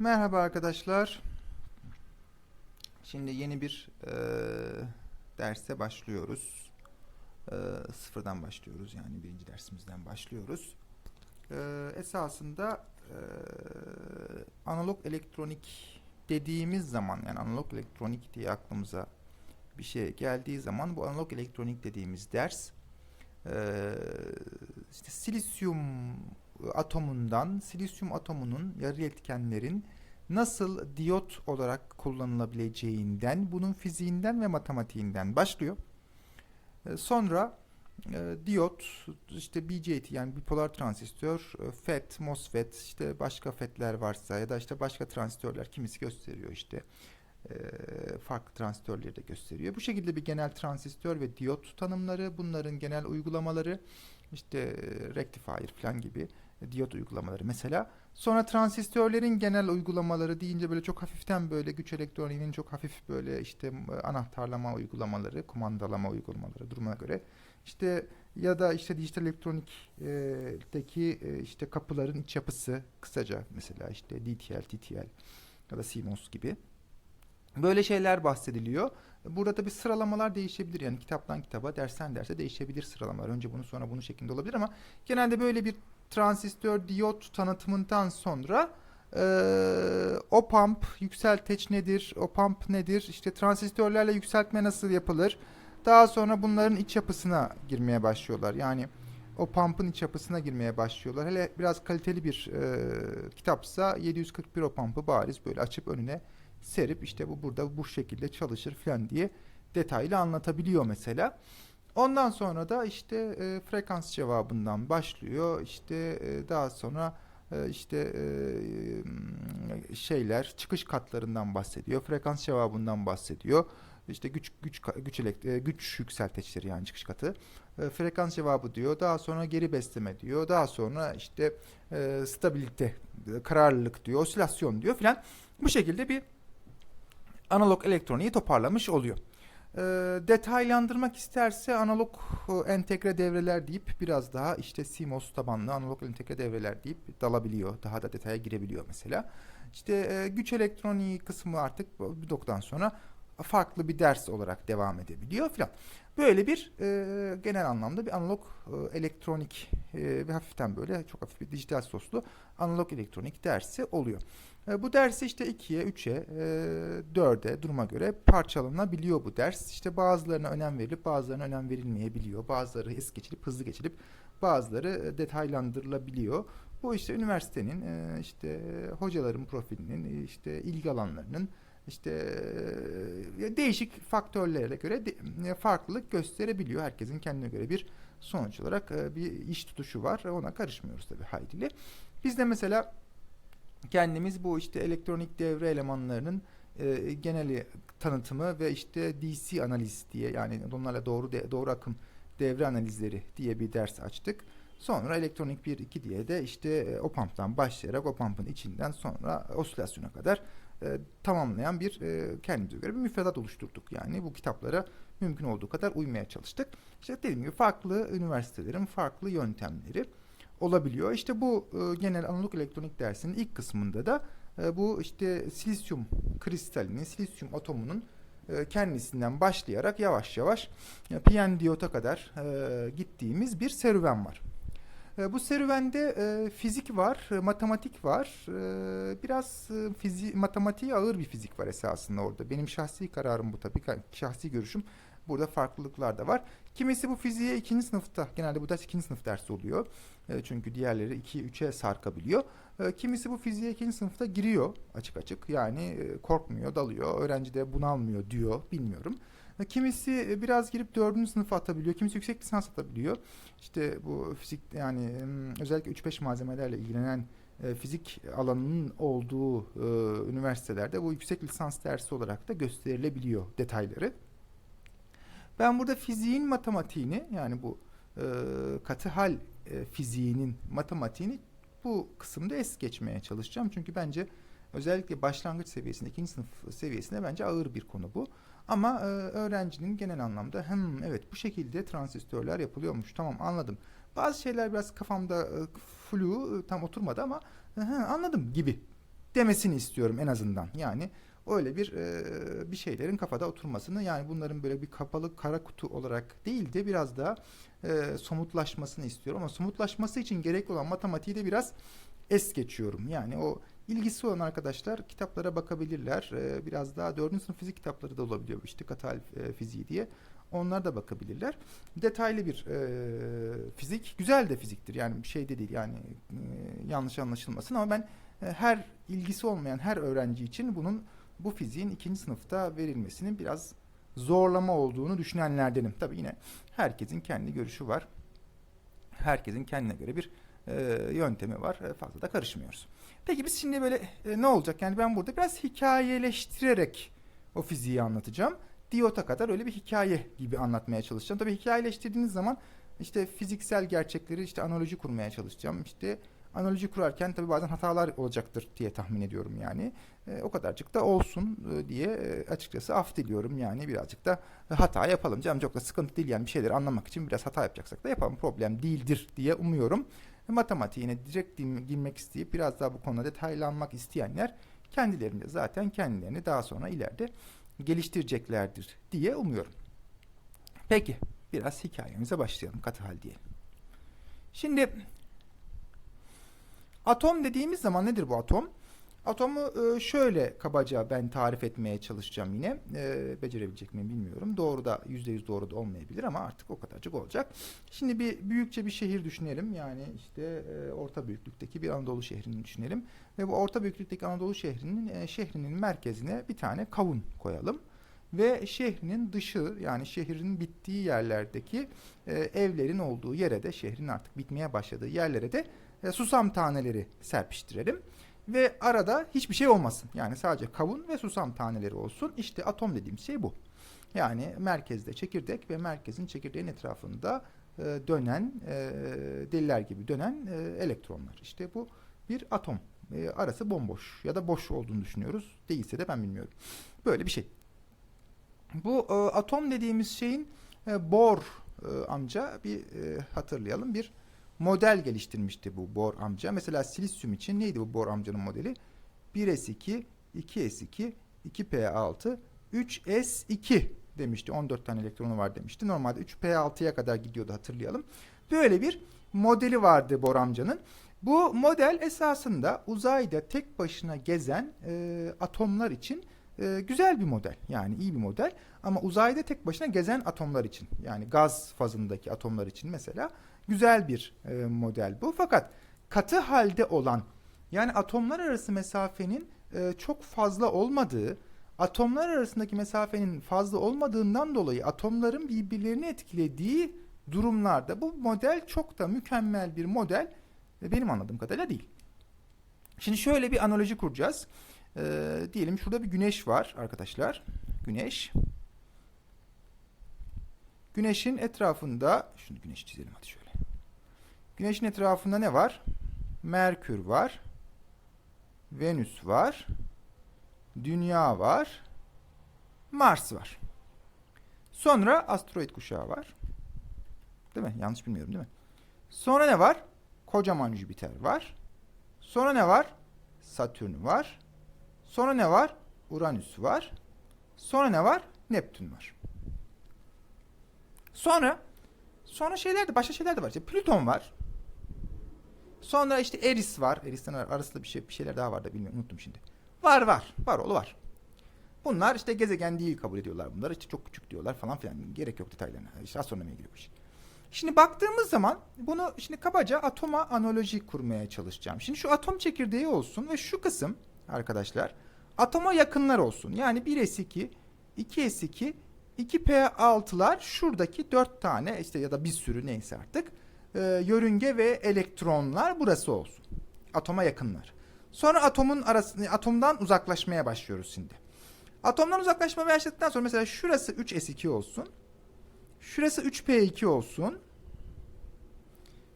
Merhaba arkadaşlar. Şimdi yeni bir e, derse başlıyoruz. E, sıfırdan başlıyoruz yani birinci dersimizden başlıyoruz. E, esasında e, analog elektronik dediğimiz zaman yani analog elektronik diye aklımıza bir şey geldiği zaman bu analog elektronik dediğimiz ders e, işte silisyum atomundan silisyum atomunun yarı iletkenlerin nasıl diyot olarak kullanılabileceğinden, bunun fiziğinden ve matematiğinden başlıyor. E, Sonra e, diyot, işte BJT yani bipolar transistör, e, FET, MOSFET, işte başka FET'ler varsa ya da işte başka transistörler kimisi gösteriyor işte e, farklı transistörleri de gösteriyor. Bu şekilde bir genel transistör ve diyot tanımları, bunların genel uygulamaları, işte e, rectifier falan gibi diyot uygulamaları mesela. Sonra transistörlerin genel uygulamaları deyince böyle çok hafiften böyle güç elektroniğinin çok hafif böyle işte e, anahtarlama uygulamaları, kumandalama uygulamaları durumuna göre. İşte ya da işte dijital elektronikteki e, işte kapıların iç yapısı kısaca mesela işte DTL, TTL ya da CMOS gibi. Böyle şeyler bahsediliyor. Burada tabi sıralamalar değişebilir. Yani kitaptan kitaba, dersten derse değişebilir sıralamalar. Önce bunu sonra bunu şeklinde olabilir ama genelde böyle bir transistör diyot tanıtımından sonra e, op-amp, yükselteç nedir, op-amp nedir, işte transistörlerle yükseltme nasıl yapılır, daha sonra bunların iç yapısına girmeye başlıyorlar. Yani op-amp'ın iç yapısına girmeye başlıyorlar. Hele biraz kaliteli bir e, kitapsa 741 op-amp'ı bariz böyle açıp önüne serip işte bu burada bu şekilde çalışır falan diye detaylı anlatabiliyor mesela. Ondan sonra da işte e, frekans cevabından başlıyor. İşte e, daha sonra e, işte e, şeyler çıkış katlarından bahsediyor. Frekans cevabından bahsediyor. İşte güç güç güç elekt e, güç yükselteçleri yani çıkış katı. E, frekans cevabı diyor. Daha sonra geri besleme diyor. Daha sonra işte e, stabilite, e, kararlılık diyor, osilasyon diyor filan. Bu şekilde bir analog elektroniği toparlamış oluyor. E, detaylandırmak isterse analog e, entegre devreler deyip biraz daha işte CMOS tabanlı analog entegre devreler deyip dalabiliyor. Daha da detaya girebiliyor mesela. İşte e, güç elektroniği kısmı artık bir noktadan sonra farklı bir ders olarak devam edebiliyor filan. Böyle bir e, genel anlamda bir analog e, elektronik e, ve hafiften böyle çok hafif bir dijital soslu analog elektronik dersi oluyor. E, bu dersi işte 2'ye, 3'e, e, 4'e duruma göre parçalanabiliyor bu ders. İşte bazılarına önem verilip bazılarına önem verilmeyebiliyor. Bazıları es geçilip hızlı geçilip bazıları e, detaylandırılabiliyor. Bu işte üniversitenin e, işte hocaların profilinin işte ilgi alanlarının işte değişik faktörlere göre farklılık gösterebiliyor. Herkesin kendine göre bir sonuç olarak bir iş tutuşu var. Ona karışmıyoruz tabii haydiyle. Biz de mesela kendimiz bu işte elektronik devre elemanlarının e, geneli tanıtımı ve işte DC analiz diye yani onlarla doğru de, doğru akım devre analizleri diye bir ders açtık. Sonra elektronik 1 2 diye de işte e, OPAMP'tan başlayarak OPAMP'ın içinden sonra osilasyona kadar e, tamamlayan bir e, kendimize göre bir müfredat oluşturduk. Yani bu kitaplara mümkün olduğu kadar uymaya çalıştık. İşte dediğim gibi farklı üniversitelerin farklı yöntemleri olabiliyor. İşte bu e, genel analog elektronik dersinin ilk kısmında da e, bu işte silisyum kristalinin, silisyum atomunun e, kendisinden başlayarak yavaş yavaş e, PN diyota kadar e, gittiğimiz bir serüven var. E, bu serüvende e, fizik var, e, matematik var. E, biraz e, fizi matematiğe ağır bir fizik var esasında orada. Benim şahsi kararım bu tabii, şahsi görüşüm. Burada farklılıklar da var. Kimisi bu fiziğe ikinci sınıfta, genelde bu ders ikinci sınıf dersi oluyor. E, çünkü diğerleri 2 3'e sarkabiliyor. E, kimisi bu fiziğe ikinci sınıfta giriyor açık açık. Yani e, korkmuyor, dalıyor. Öğrenci de bunalmıyor diyor, bilmiyorum. E, kimisi biraz girip dördüncü sınıfa atabiliyor. Kimisi yüksek lisans atabiliyor. İşte bu fizik yani özellikle 3-5 malzemelerle ilgilenen fizik alanının olduğu üniversitelerde bu yüksek lisans dersi olarak da gösterilebiliyor detayları. Ben burada fiziğin matematiğini yani bu e, katı hal e, fiziğinin matematiğini bu kısımda es geçmeye çalışacağım. Çünkü bence özellikle başlangıç seviyesinde, ikinci sınıf seviyesinde bence ağır bir konu bu. Ama e, öğrencinin genel anlamda hem evet bu şekilde transistörler yapılıyormuş tamam anladım. Bazı şeyler biraz kafamda e, flu e, tam oturmadı ama e, anladım gibi demesini istiyorum en azından. Yani öyle bir e, bir şeylerin kafada oturmasını yani bunların böyle bir kapalı kara kutu olarak değil de biraz daha e, somutlaşmasını istiyorum. Ama somutlaşması için gerekli olan matematiği de biraz es geçiyorum. Yani o ilgisi olan arkadaşlar kitaplara bakabilirler. E, biraz daha 4. sınıf fizik kitapları da olabiliyor işte katal e, fiziği diye. Onlar da bakabilirler. Detaylı bir e, fizik, güzel de fiziktir. Yani şey de değil yani e, yanlış anlaşılmasın ama ben e, her ilgisi olmayan her öğrenci için bunun bu fiziğin ikinci sınıfta verilmesinin biraz zorlama olduğunu düşünenlerdenim. Tabii yine herkesin kendi görüşü var. Herkesin kendine göre bir e, yöntemi var. E, fazla da karışmıyoruz. Peki biz şimdi böyle e, ne olacak? Yani ben burada biraz hikayeleştirerek o fiziği anlatacağım. Diyota kadar öyle bir hikaye gibi anlatmaya çalışacağım. Tabii hikayeleştirdiğiniz zaman işte fiziksel gerçekleri işte analoji kurmaya çalışacağım. İşte analoji kurarken tabii bazen hatalar olacaktır diye tahmin ediyorum yani. E, o kadarcık da olsun e, diye e, açıkçası af diliyorum yani birazcık da hata yapalım. Canım çok da sıkıntı değil yani bir şeyleri anlamak için biraz hata yapacaksak da yapalım. Problem değildir diye umuyorum. E, matematiğine direkt girmek isteyip biraz daha bu konuda detaylanmak isteyenler kendilerinde zaten kendilerini daha sonra ileride geliştireceklerdir diye umuyorum. Peki biraz hikayemize başlayalım katı hal diyelim. Şimdi atom dediğimiz zaman nedir bu atom? Atomu e, şöyle kabaca ben tarif etmeye çalışacağım yine. E, becerebilecek miyim bilmiyorum. Doğru da %100 doğru da olmayabilir ama artık o kadarcık olacak. Şimdi bir büyükçe bir şehir düşünelim. Yani işte e, orta büyüklükteki bir Anadolu şehrini düşünelim. Ve bu orta büyüklükteki Anadolu şehrinin şehrinin merkezine bir tane kavun koyalım. Ve şehrinin dışı yani şehrin bittiği yerlerdeki evlerin olduğu yere de şehrin artık bitmeye başladığı yerlere de e, susam taneleri serpiştirelim. Ve arada hiçbir şey olmasın. Yani sadece kavun ve susam taneleri olsun. İşte atom dediğim şey bu. Yani merkezde çekirdek ve merkezin çekirdeğin etrafında e, dönen e, deliler gibi dönen e, elektronlar. İşte bu bir atom. Arası bomboş ya da boş olduğunu düşünüyoruz. Değilse de ben bilmiyorum. Böyle bir şey. Bu atom dediğimiz şeyin e, Bohr amca bir e, hatırlayalım bir model geliştirmişti bu Bohr amca. Mesela silisyum için neydi bu Bohr amcanın modeli? 1s2, 2s2, 2p6, 3s2 demişti. 14 tane elektronu var demişti. Normalde 3p6'ya kadar gidiyordu hatırlayalım. Böyle bir modeli vardı Bohr amcanın. Bu model esasında uzayda tek başına gezen e, atomlar için e, güzel bir model. Yani iyi bir model. Ama uzayda tek başına gezen atomlar için yani gaz fazındaki atomlar için mesela güzel bir e, model bu. Fakat katı halde olan yani atomlar arası mesafenin e, çok fazla olmadığı, atomlar arasındaki mesafenin fazla olmadığından dolayı atomların birbirlerini etkilediği durumlarda bu model çok da mükemmel bir model e, benim anladığım kadarıyla değil. Şimdi şöyle bir analoji kuracağız. E, diyelim şurada bir güneş var arkadaşlar. Güneş. Güneşin etrafında, şunu güneş çizelim hadi şöyle. Güneşin etrafında ne var? Merkür var. Venüs var. Dünya var. Mars var. Sonra asteroid kuşağı var. Değil mi? Yanlış bilmiyorum değil mi? Sonra ne var? Kocaman Jüpiter var. Sonra ne var? Satürn var. Sonra ne var? Uranüs var. Sonra ne var? Neptün var. Sonra sonra şeyler de başka şeyler de var. İşte Plüton var. Sonra işte Eris var. Eris'ten arasında bir şey bir şeyler daha var da bilmiyorum unuttum şimdi. Var var. Var oğlu var. Bunlar işte gezegen değil kabul ediyorlar bunlar. İşte çok küçük diyorlar falan filan. Gerek yok detaylarına. İşte astronomiye giriyor bu iş. Şimdi baktığımız zaman bunu şimdi kabaca atoma analoji kurmaya çalışacağım. Şimdi şu atom çekirdeği olsun ve şu kısım arkadaşlar atoma yakınlar olsun. Yani 1s2, 2s2, 2p6'lar şuradaki 4 tane işte ya da bir sürü neyse artık e, yörünge ve elektronlar burası olsun. Atoma yakınlar. Sonra atomun arasını atomdan uzaklaşmaya başlıyoruz şimdi. Atomdan uzaklaşmaya başladıktan sonra mesela şurası 3s2 olsun. Şurası 3p2 olsun.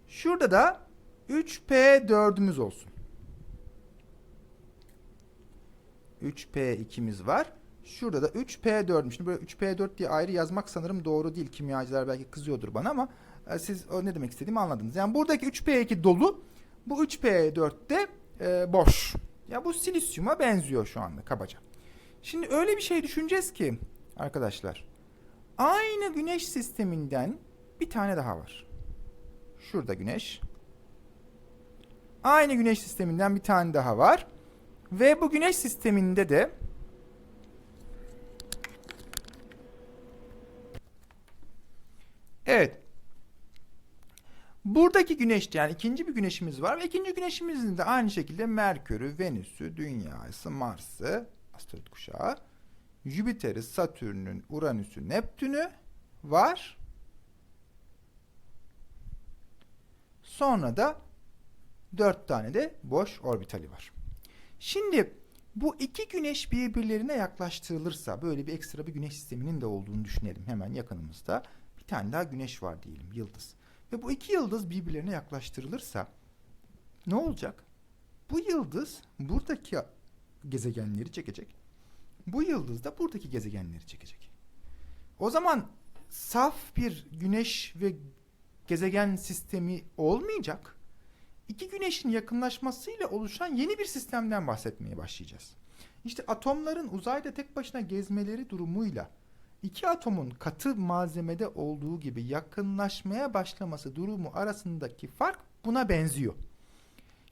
Şurada da 3p4'ümüz olsun. 3p2'miz var. Şurada da 3p4'üm. Şimdi böyle 3p4 diye ayrı yazmak sanırım doğru değil. Kimyacılar belki kızıyordur bana ama e, siz o ne demek istediğimi anladınız. Yani buradaki 3p2 dolu. Bu 3p4 de e, boş. Ya bu silisyuma benziyor şu anda kabaca. Şimdi öyle bir şey düşüneceğiz ki arkadaşlar. Aynı güneş sisteminden bir tane daha var. Şurada güneş. Aynı güneş sisteminden bir tane daha var. Ve bu güneş sisteminde de Evet. Buradaki güneş yani ikinci bir güneşimiz var ve ikinci güneşimizin de aynı şekilde Merkür'ü, Venüs'ü, Dünya'sı, Mars'ı, asteroid kuşağı, Jüpiter'i, Satürn'ün, Uranüs'ü, Neptün'ü var. Sonra da dört tane de boş orbitali var. Şimdi bu iki güneş birbirlerine yaklaştırılırsa böyle bir ekstra bir güneş sisteminin de olduğunu düşünelim. Hemen yakınımızda bir tane daha güneş var diyelim yıldız. Ve bu iki yıldız birbirlerine yaklaştırılırsa ne olacak? Bu yıldız buradaki gezegenleri çekecek. Bu yıldız da buradaki gezegenleri çekecek. O zaman saf bir güneş ve gezegen sistemi olmayacak. İki güneşin yakınlaşmasıyla oluşan yeni bir sistemden bahsetmeye başlayacağız. İşte atomların uzayda tek başına gezmeleri durumuyla iki atomun katı malzemede olduğu gibi yakınlaşmaya başlaması durumu arasındaki fark buna benziyor.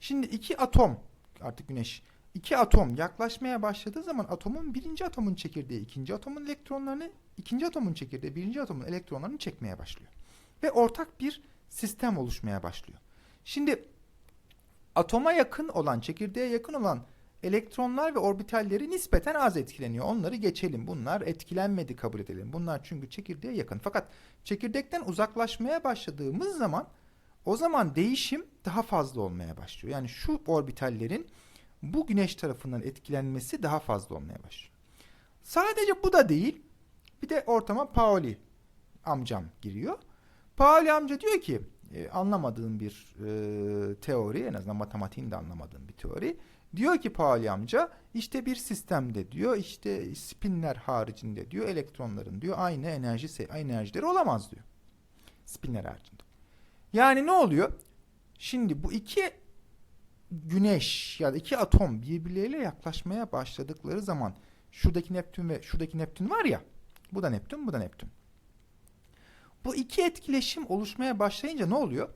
Şimdi iki atom artık güneş iki atom yaklaşmaya başladığı zaman atomun birinci atomun çekirdeği ikinci atomun elektronlarını ikinci atomun çekirdeği birinci atomun elektronlarını çekmeye başlıyor. Ve ortak bir sistem oluşmaya başlıyor. Şimdi atoma yakın olan çekirdeğe yakın olan elektronlar ve orbitalleri nispeten az etkileniyor. Onları geçelim. Bunlar etkilenmedi kabul edelim. Bunlar çünkü çekirdeğe yakın. Fakat çekirdekten uzaklaşmaya başladığımız zaman o zaman değişim daha fazla olmaya başlıyor. Yani şu orbitallerin bu güneş tarafından etkilenmesi daha fazla olmaya başlıyor. Sadece bu da değil. Bir de ortama Pauli amcam giriyor. Pauli amca diyor ki e, anlamadığım bir e, teori en azından matematiğin de anlamadığım bir teori. Diyor ki Pauli amca işte bir sistemde diyor işte spinler haricinde diyor elektronların diyor aynı enerji aynı enerjileri olamaz diyor. Spinler haricinde. Yani ne oluyor? Şimdi bu iki güneş ya da iki atom birbirleriyle yaklaşmaya başladıkları zaman şuradaki Neptün ve şuradaki Neptün var ya bu da Neptün bu da Neptün. Bu iki etkileşim oluşmaya başlayınca ne oluyor?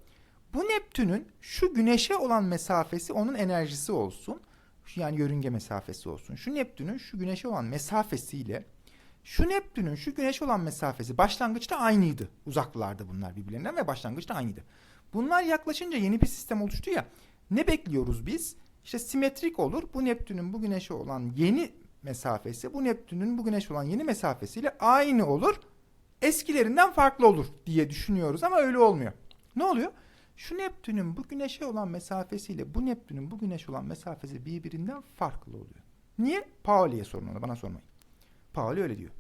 Bu Neptün'ün şu güneşe olan mesafesi onun enerjisi olsun. Yani yörünge mesafesi olsun. Şu Neptün'ün şu güneşe olan mesafesiyle şu Neptün'ün şu güneşe olan mesafesi başlangıçta aynıydı. Uzaklardı bunlar birbirlerinden ve başlangıçta aynıydı. Bunlar yaklaşınca yeni bir sistem oluştu ya. Ne bekliyoruz biz? İşte simetrik olur. Bu Neptün'ün bu güneşe olan yeni mesafesi bu Neptün'ün bu güneşe olan yeni mesafesiyle aynı olur. Eskilerinden farklı olur diye düşünüyoruz ama öyle olmuyor. Ne oluyor? Şu Neptün'ün bu güneşe olan mesafesiyle bu Neptün'ün bu güneşe olan mesafesi birbirinden farklı oluyor. Niye? Pauli'ye sorun onu, bana sormayın. Pauli öyle diyor.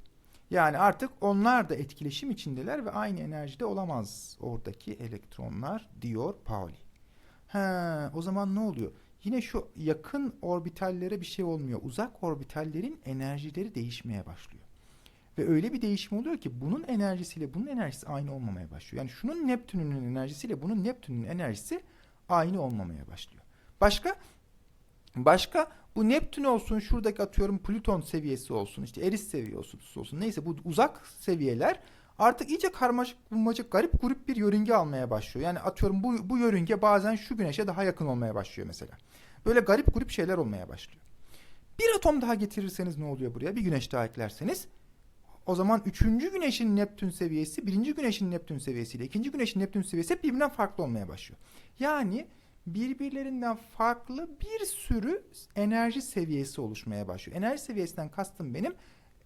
Yani artık onlar da etkileşim içindeler ve aynı enerjide olamaz oradaki elektronlar diyor Pauli. He, o zaman ne oluyor? Yine şu yakın orbitallere bir şey olmuyor. Uzak orbitallerin enerjileri değişmeye başlıyor. Ve öyle bir değişim oluyor ki bunun enerjisiyle bunun enerjisi aynı olmamaya başlıyor. Yani şunun Neptün'ün enerjisiyle bunun Neptün'ün enerjisi aynı olmamaya başlıyor. Başka başka bu Neptün olsun şuradaki atıyorum Plüton seviyesi olsun işte Eris seviyesi olsun neyse bu uzak seviyeler artık iyice karmaşık bulmacık garip grup bir yörünge almaya başlıyor. Yani atıyorum bu, bu yörünge bazen şu güneşe daha yakın olmaya başlıyor mesela. Böyle garip grup şeyler olmaya başlıyor. Bir atom daha getirirseniz ne oluyor buraya? Bir güneş daha eklerseniz o zaman üçüncü güneşin Neptün seviyesi birinci güneşin Neptün seviyesiyle ikinci güneşin Neptün seviyesi hep birbirinden farklı olmaya başlıyor. Yani birbirlerinden farklı bir sürü enerji seviyesi oluşmaya başlıyor. Enerji seviyesinden kastım benim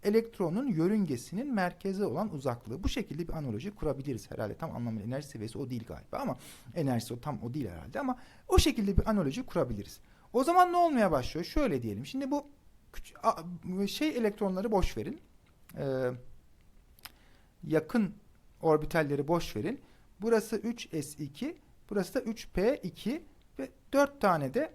elektronun yörüngesinin merkeze olan uzaklığı. Bu şekilde bir analoji kurabiliriz herhalde. Tam anlamıyla enerji seviyesi o değil galiba ama enerjisi o tam o değil herhalde ama o şekilde bir analoji kurabiliriz. O zaman ne olmaya başlıyor? Şöyle diyelim. Şimdi bu şey elektronları boş verin e, yakın orbitalleri boş verin. Burası 3s2, burası da 3p2 ve 4 tane de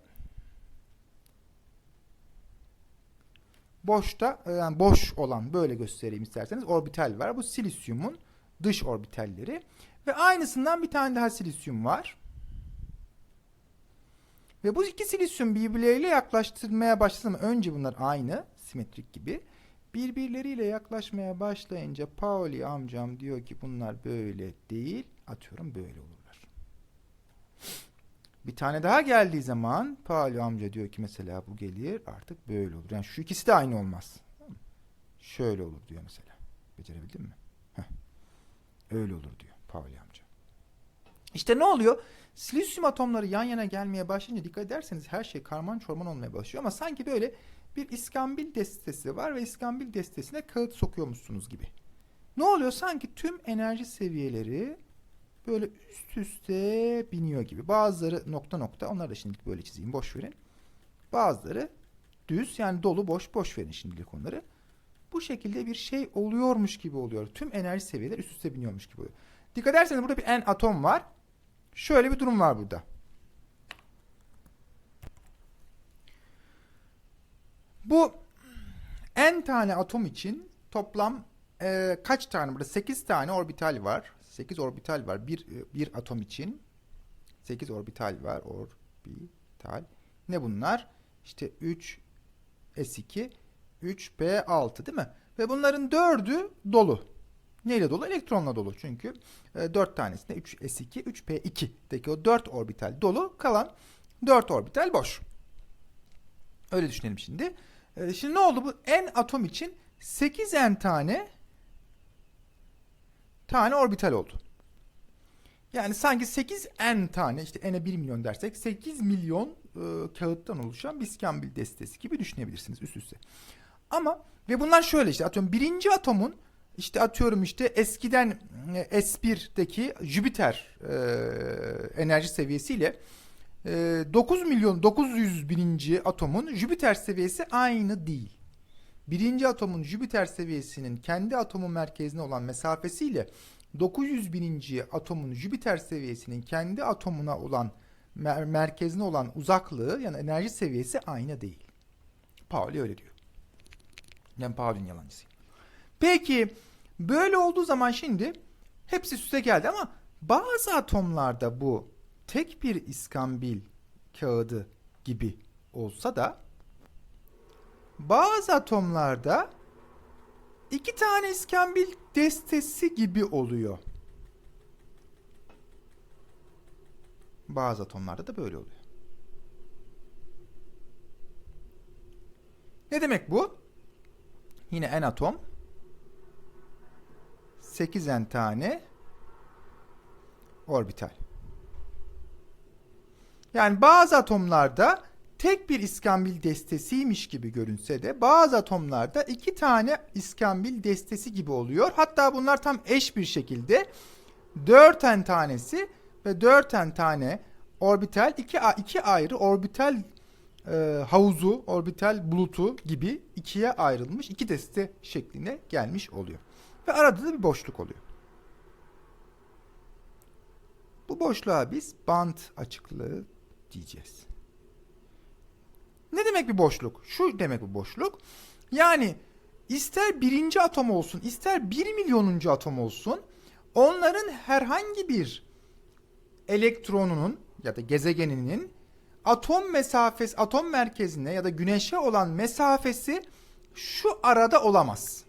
boşta e, yani boş olan böyle göstereyim isterseniz orbital var. Bu silisyumun dış orbitalleri ve aynısından bir tane daha silisyum var. Ve bu iki silisyum birbirleriyle yaklaştırmaya başladı mı? Önce bunlar aynı, simetrik gibi. Birbirleriyle yaklaşmaya başlayınca Pauli amcam diyor ki bunlar böyle değil, atıyorum böyle olurlar. Bir tane daha geldiği zaman Pauli amca diyor ki mesela bu gelir artık böyle olur. Yani şu ikisi de aynı olmaz. Şöyle olur diyor mesela. Becerebildin mi? Heh. Öyle olur diyor Pauli amca. İşte ne oluyor? Silisyum atomları yan yana gelmeye başlayınca dikkat ederseniz her şey karman çorman olmaya başlıyor ama sanki böyle bir iskambil destesi var ve iskambil destesine kağıt sokuyormuşsunuz gibi. Ne oluyor? Sanki tüm enerji seviyeleri böyle üst üste biniyor gibi. Bazıları nokta nokta onları da şimdilik böyle çizeyim boş verin. Bazıları düz yani dolu boş boş verin şimdilik onları. Bu şekilde bir şey oluyormuş gibi oluyor. Tüm enerji seviyeleri üst üste biniyormuş gibi oluyor. Dikkat ederseniz burada bir n atom var. Şöyle bir durum var burada. Bu n tane atom için toplam e, kaç tane burada? 8 tane orbital var. 8 orbital var. Bir, e, bir atom için 8 orbital var. Orbital. Ne bunlar? İşte 3 S2 3 P6 değil mi? Ve bunların dördü dolu. Neyle dolu? Elektronla dolu. Çünkü e, 4 tanesinde 3 S2, 3 P2'deki o 4 orbital dolu. Kalan 4 orbital boş. Öyle düşünelim şimdi. E, şimdi ne oldu? Bu n atom için 8 n tane tane orbital oldu. Yani sanki 8 n tane işte n'e 1 milyon dersek 8 milyon e, kağıttan oluşan bir iskambil destesi gibi düşünebilirsiniz üst üste. Ama ve bunlar şöyle işte atıyorum birinci atomun işte atıyorum işte eskiden e, S1'deki Jüpiter e, enerji seviyesiyle 9 milyon 900 bininci atomun Jüpiter seviyesi aynı değil. Birinci atomun Jüpiter seviyesinin kendi atomun merkezine olan mesafesiyle 900 bininci atomun Jüpiter seviyesinin kendi atomuna olan mer- merkezine olan uzaklığı yani enerji seviyesi aynı değil. Pauli öyle diyor. Yani Pauli'nin yalancısı. Peki böyle olduğu zaman şimdi hepsi üste geldi ama bazı atomlarda bu tek bir iskambil kağıdı gibi olsa da bazı atomlarda iki tane iskambil destesi gibi oluyor. Bazı atomlarda da böyle oluyor. Ne demek bu? Yine n atom 8 n tane orbital. Yani bazı atomlarda tek bir iskambil destesiymiş gibi görünse de bazı atomlarda iki tane iskambil destesi gibi oluyor. Hatta bunlar tam eş bir şekilde 4 n tanesi ve 4 n tane orbital iki, iki ayrı orbital e, havuzu, orbital bulutu gibi ikiye ayrılmış iki deste şekline gelmiş oluyor. Ve arada da bir boşluk oluyor. Bu boşluğa biz band açıklığı diyeceğiz. Ne demek bir boşluk? Şu demek bir boşluk. Yani ister birinci atom olsun, ister bir milyonuncu atom olsun, onların herhangi bir elektronunun ya da gezegeninin atom mesafesi, atom merkezine ya da güneşe olan mesafesi şu arada olamaz.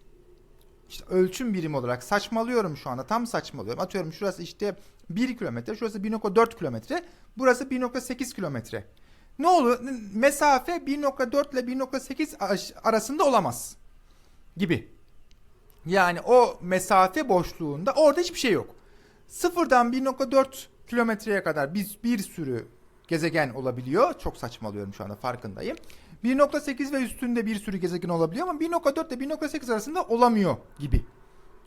İşte ölçüm birimi olarak saçmalıyorum şu anda. Tam saçmalıyorum. Atıyorum şurası işte 1 kilometre, şurası 1.4 kilometre, burası 1.8 kilometre. Ne olur? Mesafe 1.4 ile 1.8 arasında olamaz. Gibi. Yani o mesafe boşluğunda orada hiçbir şey yok. Sıfırdan 1.4 kilometreye kadar biz bir sürü gezegen olabiliyor. Çok saçmalıyorum şu anda farkındayım. 1.8 ve üstünde bir sürü gezegen olabiliyor ama 1.4 ile 1.8 arasında olamıyor gibi.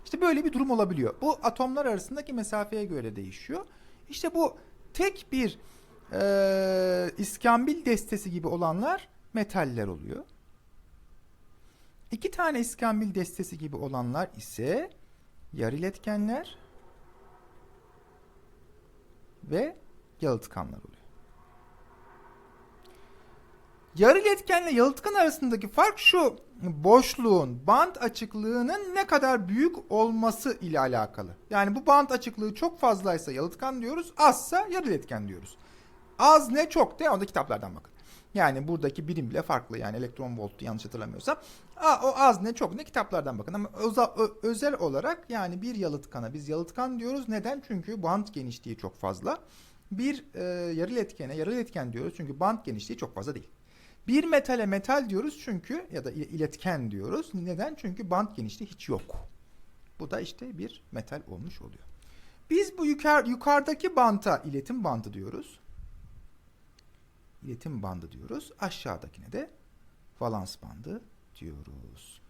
İşte böyle bir durum olabiliyor. Bu atomlar arasındaki mesafeye göre değişiyor. İşte bu tek bir e, iskambil destesi gibi olanlar metaller oluyor. İki tane iskambil destesi gibi olanlar ise yarı iletkenler ve yalıtkanlar oluyor. Yarı iletkenle yalıtkan arasındaki fark şu. Boşluğun band açıklığının ne kadar büyük olması ile alakalı. Yani bu band açıklığı çok fazlaysa yalıtkan diyoruz, azsa yarı iletken diyoruz. Az ne çok de o da kitaplardan bakın. Yani buradaki birim bile farklı yani elektron volttu yanlış hatırlamıyorsam. Aa, o az ne çok ne kitaplardan bakın ama öza- ö- özel olarak yani bir yalıtkana biz yalıtkan diyoruz. Neden? Çünkü band genişliği çok fazla. Bir e, yarı iletkene yarı iletken diyoruz çünkü band genişliği çok fazla değil. Bir metale metal diyoruz çünkü ya da ile- iletken diyoruz. Neden? Çünkü band genişliği hiç yok. Bu da işte bir metal olmuş oluyor. Biz bu yukar, yukarıdaki banta iletim bandı diyoruz. İletim bandı diyoruz. Aşağıdakine de valans bandı diyoruz.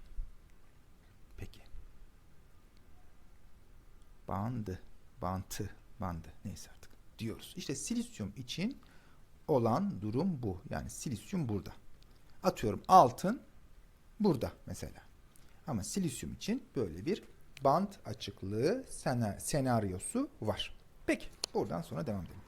Peki. Bandı, bantı, bandı neyse artık diyoruz. İşte silisyum için olan durum bu. Yani silisyum burada. Atıyorum altın burada mesela. Ama silisyum için böyle bir bant açıklığı sena- senaryosu var. Peki buradan sonra devam edelim.